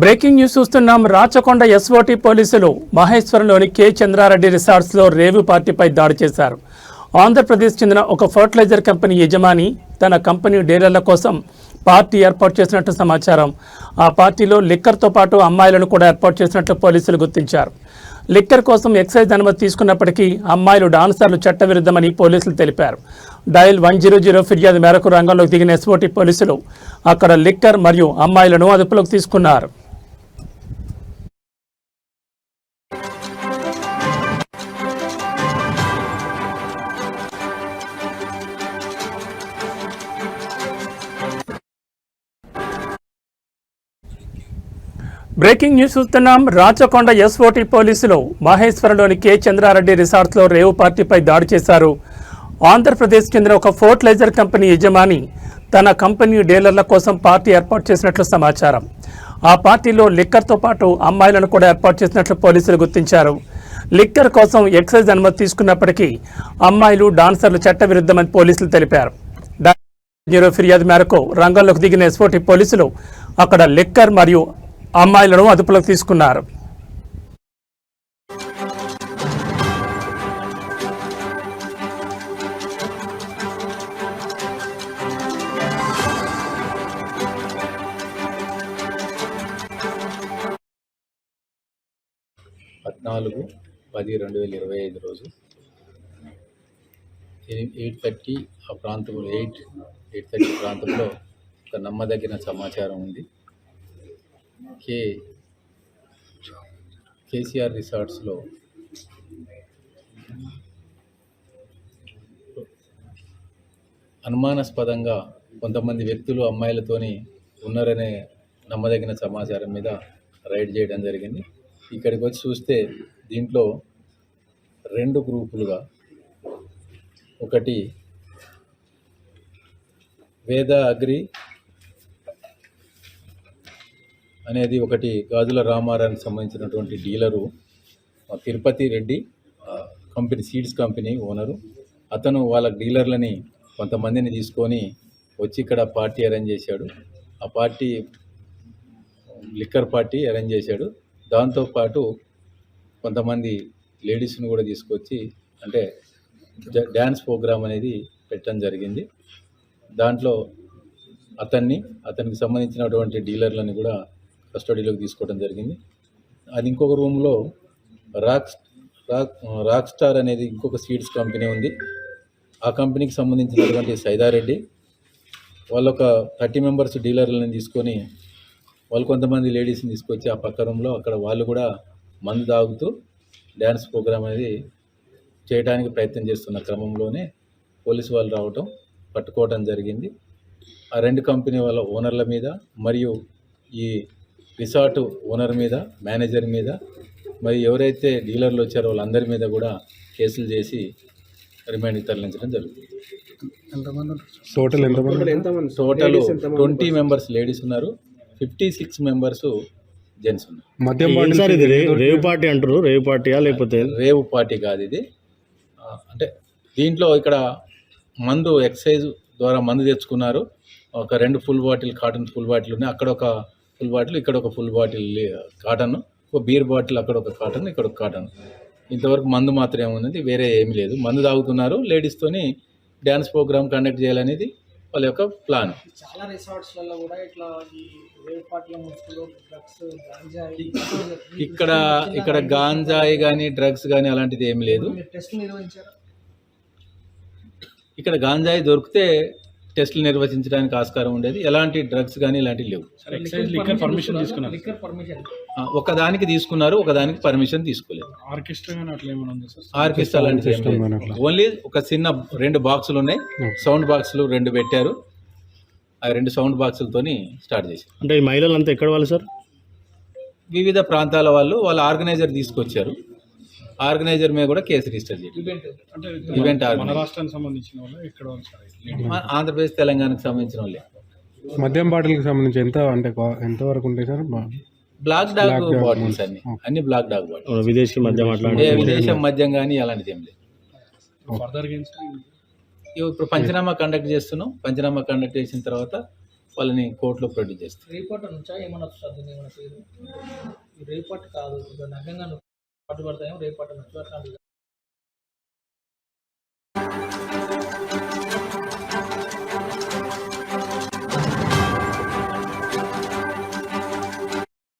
Breaking news చూస్తున్నాం. Rachakonda SOT పోలీసులు మహేశ్వరంలోని K Chandra Reddy రిసార్ట్స్లో రేవు పార్టీపై దాడి చేశారు. ఆంధ్రప్రదేశ్ చెందిన ఒక ఫర్టిలైజర్ కంపెనీ యజమాని తన కంపెనీ డీలర్ల కోసం పార్టీ ఏర్పాటు చేసినట్టు సమాచారం. ఆ పార్టీలో లిక్కర్తో పాటు అమ్మాయిలను కూడా ఏర్పాటు చేసినట్లు పోలీసులు గుర్తించారు. లిక్కర్ కోసం ఎక్సైజ్ అనుమతి తీసుకున్నప్పటికీ అమ్మాయిలు డాన్సర్లు చట్టవిరుద్ధమని పోలీసులు తెలిపారు. డయల్ వన్ జీరో జీరో ఫిర్యాదు మేరకు రంగంలోకి దిగిన ఎస్ఓటి పోలీసులు అక్కడ లిక్కర్ మరియు అమ్మాయిలను అదుపులోకి తీసుకున్నారు. బ్రేకింగ్ న్యూస్ చూస్తున్నాం. రాచకొండ ఎస్ఓటి పోలీసులు మహేశ్వరంలోని కె చంద్రారెడ్డి రిసార్ట్స్లో రేవు పార్టీపై దాడి చేశారు. ఆంధ్రప్రదేశ్ చెందిన ఒక ఫోర్టిలైజర్ కంపెనీ యజమాని తన కంపెనీ డీలర్ల కోసం పార్టీ ఏర్పాటు చేసినట్లు సమాచారం. ఆ పార్టీలో లిక్కర్తో పాటు అమ్మాయిలను కూడా ఏర్పాటు చేసినట్లు పోలీసులు గుర్తించారు. లిక్కర్ కోసం ఎక్సైజ్ అనుమతి తీసుకున్నప్పటికీ అమ్మాయిలు డాన్సర్లు చట్టవిరుద్ధమని పోలీసులు తెలిపారు. జీరో ఫిర్యాదు మేరకు రంగంలోకి దిగిన ఎస్ఓటి పోలీసులు అక్కడ లిక్కర్ మరియు అమ్మాయిలను అదుపులోకి తీసుకున్నారు. పద్నాలుగు పది రెండు వేల ఇరవై ఐదు రోజు ఎయిట్ థర్టీ ఆ ప్రాంతంలో ఎయిట్ ఎయిట్ థర్టీ ప్రాంతంలో ఒక నమ్మదగిన సమాచారం ఉంది. కే కేసీఆర్ రిసార్ట్స్లో. అనుమానాస్పదంగా కొంతమంది వ్యక్తులు అమ్మాయిలతోని ఉన్నారనే నమ్మదగిన సమాచారం మీద రైడ్ చేయడం జరిగింది. ఇక్కడికి వచ్చి చూస్తే దీంట్లో రెండు గ్రూపులుగా ఒకటి వేద అగ్రి అనేది ఒకటి గాజుల రామారానికి సంబంధించినటువంటి dealer Tirupati Reddy company seeds company owner. అతను వాళ్ళ డీలర్లని కొంతమందిని తీసుకొని వచ్చి ఇక్కడ పార్టీ అరేంజ్ చేశాడు. ఆ పార్టీ లిక్కర్ పార్టీ అరేంజ్ చేశాడు. దాంతోపాటు కొంతమంది లేడీస్ని కూడా తీసుకొచ్చి అంటే డ్యాన్స్ ప్రోగ్రామ్ అనేది పెట్టడం జరిగింది. దాంట్లో అతన్ని అతనికి సంబంధించినటువంటి డీలర్లని కూడా కస్టడీలోకి తీసుకోవడం జరిగింది. అది ఇంకొక రూమ్లో రాక్ రాక్ రాక్ స్టార్ అనేది ఇంకొక సీడ్స్ కంపెనీ ఉంది. ఆ కంపెనీకి సంబంధించినటువంటి సైదారెడ్డి వాళ్ళు ఒక థర్టీ మెంబర్స్ డీలర్లను తీసుకొని వాళ్ళు కొంతమంది లేడీస్ని తీసుకొచ్చి ఆ పక్క రూమ్లో అక్కడ వాళ్ళు కూడా మందు తాగుతూ డ్యాన్స్ ప్రోగ్రామ్ అనేది చేయడానికి ప్రయత్నం చేస్తున్న క్రమంలోనే పోలీసు వాళ్ళు రావటం పట్టుకోవడం జరిగింది. ఆ రెండు కంపెనీ వాళ్ళ ఓనర్ల మీద మరియు ఈ రిసార్ట్ ఓనర్ మీద మేనేజర్ మీద మరి ఎవరైతే డీలర్లు వచ్చారో వాళ్ళందరి మీద కూడా కేసులు చేసి రిమైండ్కి తరలించడం జరుగుతుంది. టోటల్ ఎంతమంది? టోటల్ ట్వంటీ మెంబర్స్ లేడీస్ ఉన్నారు. ఫిఫ్టీ సిక్స్ మెంబర్స్ జెంట్స్ ఉన్నారు. మద్యం ఏంటి బాటిల్స్ సార్ ఇది రే- రేవ్ పార్టీ అంటారు రేవ్ పార్టీయా లేకపోతే? రేవ్ పార్టీ కాదు ఇది. అంటే దీంట్లో ఇక్కడ మందు ఎక్సైజ్ ద్వారా మందు తెచ్చుకున్నారు. ఒక రెండు full bottle carton full bottle ఉన్నాయి. అక్కడ ఒక ఫుల్ బాటిల్ ఇక్కడ ఒక ఫుల్ బాటిల్ కాటన్ ఒక బీర్ బాటిల్ అక్కడ ఒక కాటన్ ఇక్కడ ఒక కాటన్. ఇంతవరకు మందు మాత్రమే ఉన్నది వేరే ఏమీ లేదు. మందు తాగుతున్నారు లేడీస్తోని డ్యాన్స్ ప్రోగ్రామ్ కండక్ట్ చేయాలనేది వాళ్ళ యొక్క ప్లాన్ చాలా రిసార్ట్స్లలో కూడా ఇట్లా ఇక్కడ ఇక్కడ గాంజాయి కానీ డ్రగ్స్ కానీ అలాంటిది ఏమీ లేదు. ఇక్కడ గాంజాయి దొరికితే టెస్టులు నిర్వహించడానికి ఆస్కారం ఉండేది. ఎలాంటి డ్రగ్స్ కానీ ఇలాంటివి లేవు. లిక్కర్ పర్మిషన్ తీసుకున్నారు. ఒకదానికి తీసుకున్నారు ఒకదానికి పర్మిషన్ తీసుకోలేదు. ఆర్కెస్ట్రా. ఓన్లీ ఒక చిన్న రెండు బాక్సులు ఉన్నాయి. సౌండ్ బాక్సులు రెండు పెట్టారు. ఆ రెండు సౌండ్ బాక్సులతోని స్టార్ట్ చేశారు. అంటే ఈ మహిళలంతా ఎక్కడ వాళ్ళు సార్? వివిధ ప్రాంతాల వాళ్ళు వాళ్ళ ఆర్గనైజర్ తీసుకొచ్చారు. ఆర్గనైజర్ మీద కూడా కేసు రిజిస్టర్ చేయాలి ఈవెంట్ మన రాష్ట్రానికి సంబంధించిన వాళ్ళు ఆంధ్రప్రదేశ్ తెలంగాణకు సంబంధించిన వాళ్ళే. మద్యం బాటిల్కి సంబంధించి ఎంత అంటే ఎంత వరకు ఉంటాయి సార్? బ్లాక్ డాగ్ బాటిల్స్ అన్ని. అన్ని బ్లాక్ డాగ్ బాటిల్స్ విదేశీ మద్యం అట్లా ఏ విదేశం మద్యం కానీ అలాంటిది ఏం లేదు. ఇప్పుడు పంచనామా కండక్ట్ చేస్తున్నాం. పంచనామా కండక్ట్ చేసిన తర్వాత వాళ్ళని కోర్టులో ప్రొడ్యూస్ చేస్తారు రేపట్ నుంచా ఏమన్నా వస్తుంది పేరు? రేపట్ కాదు నగ్గంగా నువ్వు రేపు రేపట్ నుంచి అట్లాంటివి